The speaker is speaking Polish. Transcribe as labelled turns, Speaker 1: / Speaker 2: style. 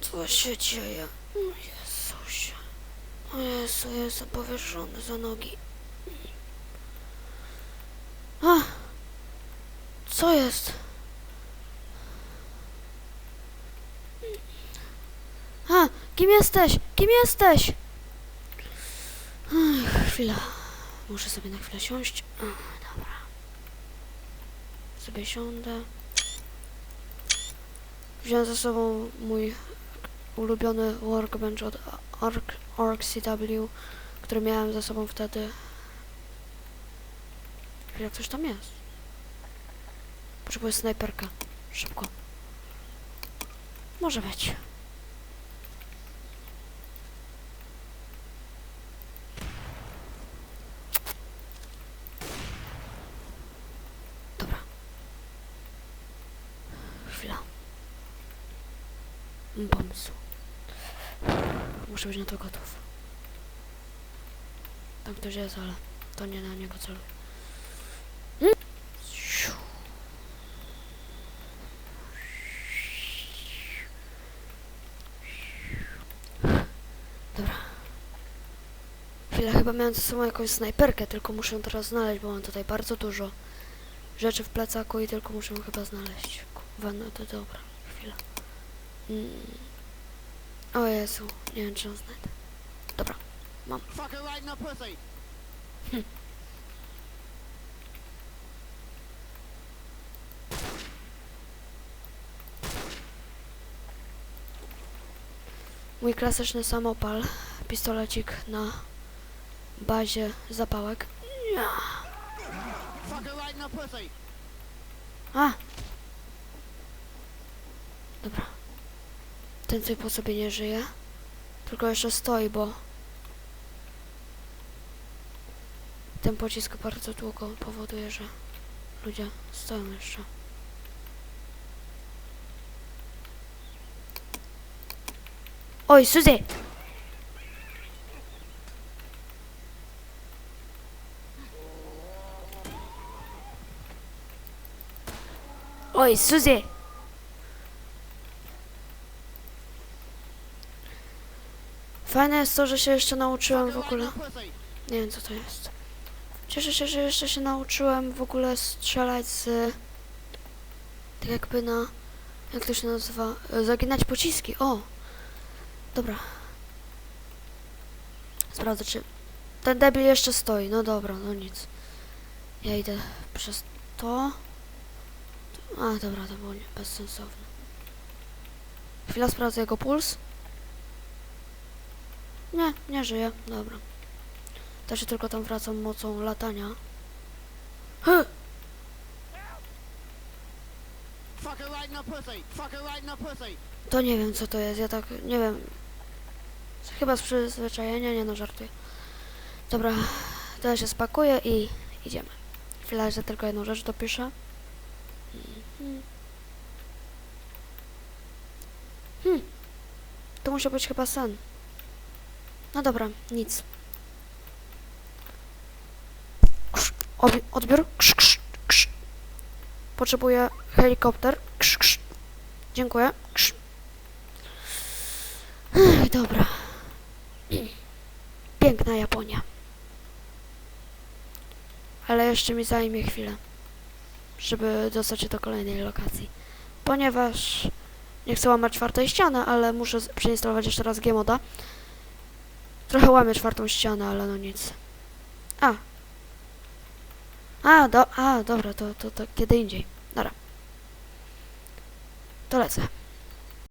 Speaker 1: Co się dzieje? Jezusie. O Jezu, jestem powieszony za nogi. A! Co jest? A! Kim jesteś? Kim jesteś? Ach, chwila. Muszę sobie na chwilę siąść. A, dobra. Sobie siądę. Wziąłem ze sobą mój ulubiony workbench od Arc, Arc CW, który miałem ze sobą wtedy. Jak coś tam jest. Potrzebuję snajperkę. Szybko. Może być. Dobra. Chwila. Pomysł. Muszę być na to gotów. Tam ktoś jest, ale to nie na niego celuję. Dobra. Chwilę, chyba miałem ze sobą jakąś snajperkę, tylko muszę ją teraz znaleźć, bo mam tutaj bardzo dużo rzeczy w plecaku i tylko muszę ją chyba znaleźć. Kurwa, no to dobra. Chwila. Mm. O Jezu, nie wiem czy ją znajdę. Dobra,
Speaker 2: the pussy.
Speaker 1: mój klasyczny samopal, pistolecik na bazie zapałek. A! Dobra. Ten typ sobie nie żyje. Tylko jeszcze stoi, bo ten pocisk bardzo długo powoduje, że ludzie stoją jeszcze. Oj, Suzy! Oj, Suzy! Fajne jest to, że się jeszcze nauczyłem w ogóle. Nie wiem co to jest. Cieszę się, że jeszcze się nauczyłem w ogóle strzelać z. Tak jakby na. Jak to się nazywa? E, Zaginać pociski. O! Dobra. Sprawdzę, czy. Ten debil jeszcze stoi. No dobra, no nic. Ja idę przez to. A, dobra, to było nie- bezsensowne. Chwila, sprawdzę jego puls. Nie, nie żyje. Dobra. To się tylko tam wracam mocą latania. Hy! To nie wiem co to jest, ja tak nie wiem. Chyba z przyzwyczajenia, nie no żartuję. Dobra, to ja się spakuję i idziemy. Chwila, że tylko jedną rzecz dopiszę. Mhm. Hmm. To musiał być chyba sen. No dobra, nic. Odbiór. Potrzebuję helikopter. Dziękuję. Krz. Dobra. Piękna Japonia. Ale jeszcze mi zajmie chwilę, żeby dostać się do kolejnej lokacji. Ponieważ nie chcę łamać czwartej ściany, ale muszę przeinstalować jeszcze raz Gmoda. Trochę łamię czwartą ścianę, ale no nic. A. A, do, a dobra, to, to, to kiedy indziej. Dobra. To lecę.